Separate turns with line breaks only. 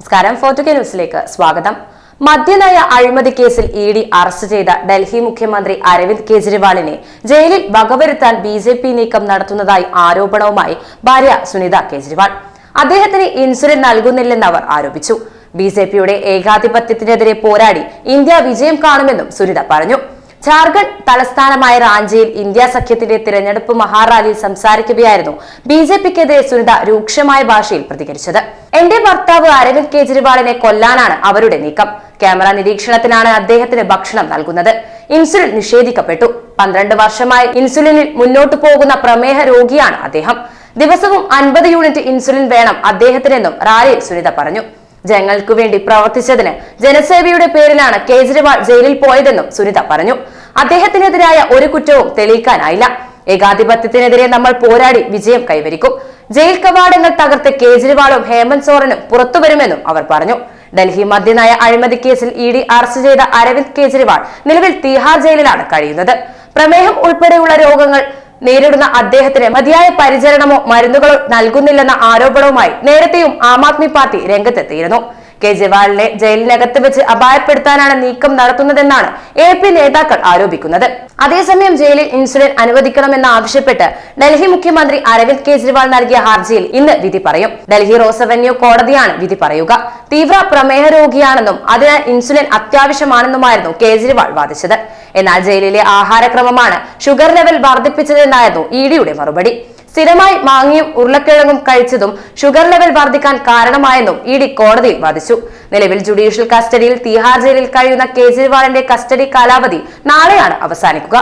നമസ്കാരം. ഫോർട്ടുകെ ന്യൂസിലേക്ക് സ്വാഗതം. മദ്യനയ അഴിമതി കേസിൽ ഇ ഡി അറസ്റ്റ് ചെയ്ത ഡൽഹി മുഖ്യമന്ത്രി അരവിന്ദ് കെജ്രിവാളിനെ ജയിലിൽ വകവരുത്താൻ ബി ജെ പി നീക്കം നടത്തുന്നതായി ആരോപണവുമായി ഭാര്യ സുനിത കെജ്രിവാൾ. അദ്ദേഹത്തിന് ഇൻസുലിൻ നൽകുന്നില്ലെന്ന് അവർ ആരോപിച്ചു. ബി ജെ പിയുടെ ഏകാധിപത്യത്തിനെതിരെ പോരാടി ഇന്ത്യ വിജയം കാണുമെന്നും സുനിത പറഞ്ഞു. ജാർഖണ്ഡ് തലസ്ഥാനമായ റാഞ്ചിയിൽ ഇന്ത്യ സഖ്യത്തിന്റെ തിരഞ്ഞെടുപ്പ് മഹാറാലിയിൽ സംസാരിക്കുകയായിരുന്നു ബി ജെ പിക്കെതിരെ സുനിത രൂക്ഷമായ ഭാഷയിൽ പ്രതികരിച്ചത്. എന്റെ ഭർത്താവ് അരവിന്ദ് കെജ്രിവാളിനെ കൊല്ലാനാണ് അവരുടെ നീക്കം. ക്യാമറ നിരീക്ഷണത്തിലാണ് അദ്ദേഹത്തിന് ഭക്ഷണം നൽകുന്നത്. ഇൻസുലിൻ നിഷേധിക്കപ്പെട്ടു. പന്ത്രണ്ട് വർഷമായി ഇൻസുലിനിൽ മുന്നോട്ടു പോകുന്ന പ്രമേഹ രോഗിയാണ് അദ്ദേഹം. ദിവസവും അൻപത് യൂണിറ്റ് ഇൻസുലിൻ വേണം അദ്ദേഹത്തിനെന്നും റാലിയിൽ സുനിത പറഞ്ഞു. ജനങ്ങൾക്കു വേണ്ടി പ്രവർത്തിച്ചതിന് ജനസേവയുടെ പേരിലാണ് കേജ്രിവാൾ ജയിലിൽ പോയതെന്നും സുനിത പറഞ്ഞു. അദ്ദേഹത്തിനെതിരായ ഒരു കുറ്റവും തെളിയിക്കാനായില്ല. ഏകാധിപത്യത്തിനെതിരെ നമ്മൾ പോരാടി വിജയം കൈവരിക്കും. ജയിൽ കവാടങ്ങൾ തകർത്ത് കേജ്രിവാളും ഹേമന്ത് സോറനും പുറത്തുവരുമെന്നും അവർ പറഞ്ഞു. ഡൽഹി മദ്യനയ അഴിമതി കേസിൽ ഇ ഡി അറസ്റ്റ് ചെയ്ത അരവിന്ദ് കേജ്രിവാൾ നിലവിൽ തിഹാർ ജയിലിലാണ് കഴിയുന്നത്. പ്രമേഹം ഉൾപ്പെടെയുള്ള രോഗങ്ങൾ നേരിടുന്ന അദ്ദേഹത്തിന് മതിയായ പരിചരണമോ മരുന്നുകളോ നൽകുന്നില്ലെന്ന ആരോപണവുമായി നേരത്തെയും ആം ആദ്മി പാർട്ടി രംഗത്തെത്തിയിരുന്നു. കേജ്രിവാളിനെ ജയിലിനകത്ത് വെച്ച് അപായപ്പെടുത്താനാണ് നീക്കം നടത്തുന്നതെന്നാണ് എ പി നേതാക്കൾ ആരോപിക്കുന്നത്. അതേസമയം ജയിലിൽ ഇൻസുലിൻ അനുവദിക്കണമെന്ന് ആവശ്യപ്പെട്ട് ഡൽഹി മുഖ്യമന്ത്രി അരവിന്ദ് കെജ്രിവാൾ നൽകിയ ഹർജിയിൽ ഇന്ന് വിധി പറയും. ഡൽഹി റോസ് അവന്യൂ കോടതിയാണ് വിധി പറയുക. തീവ്ര പ്രമേഹ രോഗിയാണെന്നും അതിനാൽ ഇൻസുലിൻ അത്യാവശ്യമാണെന്നുമായിരുന്നു കേജ്രിവാൾ വാദിച്ചത്. എന്നാൽ ജയിലിലെ ആഹാരക്രമമാണ് ഷുഗർ ലെവൽ വർദ്ധിപ്പിച്ചതെന്നായിരുന്നു ഇ ഡിയുടെ മറുപടി. സ്ഥിരമായി മാങ്ങിയും ഉരുളക്കിഴങ്ങും കഴിച്ചതും ഷുഗർ ലെവൽ വർദ്ധിക്കാൻ കാരണമായെന്നും ഇ ഡി കോടതിയിൽ വാദിച്ചു. നിലവിൽ ജുഡീഷ്യൽ കസ്റ്റഡിയിൽ തിഹാർ ജയിലിൽ കഴിയുന്ന കേജ്രിവാളിന്റെ കസ്റ്റഡി കാലാവധി നാളെയാണ് അവസാനിക്കുക.